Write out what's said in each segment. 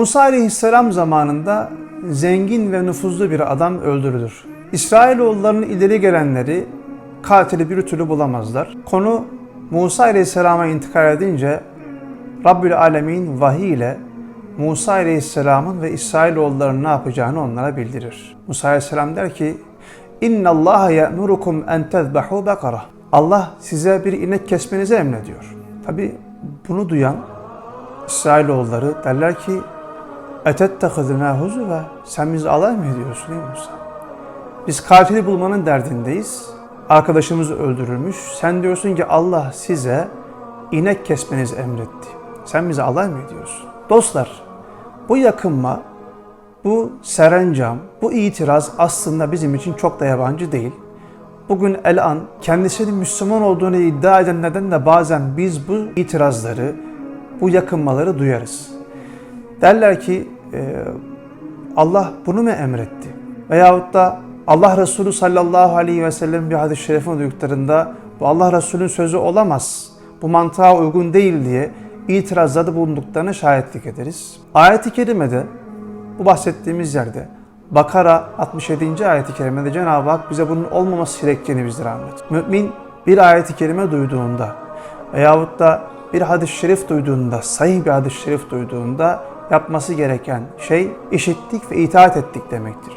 Musa aleyhisselam zamanında zengin ve nüfuzlu bir adam öldürülür. İsrailoğullarının ileri gelenleri katili bir türlü bulamazlar. Konu Musa aleyhisselama intikal edince Rabbül Alemin vahiy ile Musa aleyhisselamın ve İsrailoğullarının ne yapacağını onlara bildirir. Musa aleyhisselam der ki İnna Allah ye'murukum en tezbahu bakara. Allah size bir inek kesmenizi emrediyor. Tabi bunu duyan İsrailoğulları derler ki Etettehizna huzuva. Sen bizi alay mı ediyorsun ey Musa? Biz katili bulmanın derdindeyiz. Arkadaşımız öldürülmüş. Sen diyorsun ki Allah size inek kesmenizi emretti. Sen bizi alay mı ediyorsun? Dostlar, bu yakınma, bu serencam, bu itiraz aslında bizim için çok da yabancı değil. Bugün el-an kendisinin Müslüman olduğunu iddia edenlerden de bazen biz bu itirazları, bu yakınmaları duyarız. Derler ki e, Allah bunu mu emretti? Veyahut da Allah Resulü sallallahu aleyhi ve sellem bir hadis-i şerifini duyduklarında bu Allah Resulü'nün sözü olamaz, bu mantığa uygun değil diye itirazlarda bulunduklarına şahitlik ederiz. Ayet-i Kerime'de bu bahsettiğimiz yerde Bakara 67. ayet-i kerimede Cenab-ı Hak bize bunun olmaması gerektiğini bizlere anlatıyor. Mümin bir ayet-i kerime duyduğunda veyahut da bir hadis-i şerif duyduğunda, sahih bir hadis-i şerif duyduğunda yapması gereken şey işittik ve itaat ettik demektir.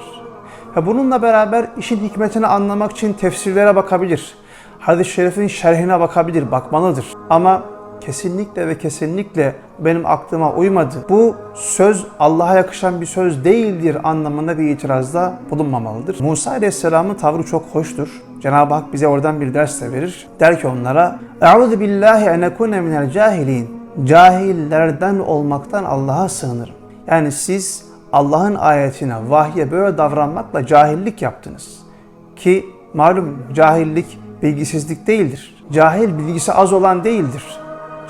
Ve bununla beraber işin hikmetini anlamak için tefsirlere bakabilir. Hadis-i şerifin şerhine bakabilir, bakmalıdır. Ama kesinlikle ve kesinlikle benim aklıma uymadı. Bu söz Allah'a yakışan bir söz değildir anlamında bir itirazda bulunmamalıdır. Musa Aleyhisselam'ın tavrı çok hoştur. Cenab-ı Hak bize oradan bir ders de verir. Der ki onlara Eûzu billahi en ekune minel cahilin. Cahillerden olmaktan Allah'a sığınırım. Yani siz Allah'ın ayetine, vahye böyle davranmakla cahillik yaptınız. Ki malum cahillik bilgisizlik değildir. Cahil bilgisi az olan değildir.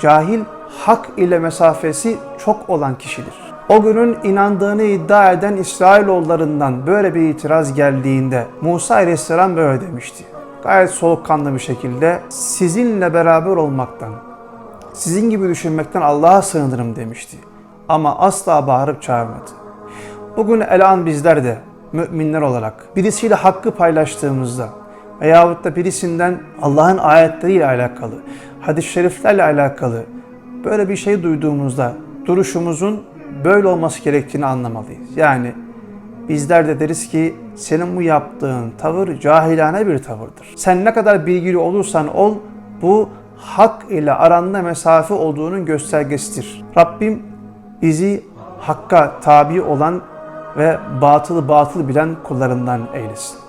Cahil hak ile mesafesi çok olan kişidir. O günün inandığını iddia eden İsrailoğullarından böyle bir itiraz geldiğinde Musa Aleyhisselam böyle demişti. Gayet soğukkanlı bir şekilde sizinle beraber olmaktan, sizin gibi düşünmekten Allah'a sığınırım demişti. Ama asla bağırıp çağırmadı. Bugün elan bizler de müminler olarak birisiyle hakkı paylaştığımızda veyahut da birisinden Allah'ın ayetleriyle alakalı, hadis-i şeriflerle alakalı böyle bir şey duyduğumuzda duruşumuzun böyle olması gerektiğini anlamalıyız. Yani bizler de deriz ki senin bu yaptığın tavır cahilane bir tavırdır. Sen ne kadar bilgili olursan ol bu hak ile aranda mesafe olduğunun göstergesidir. Rabbim bizi hakka tabi olan ve batılı batıl bilen kullarından eylesin.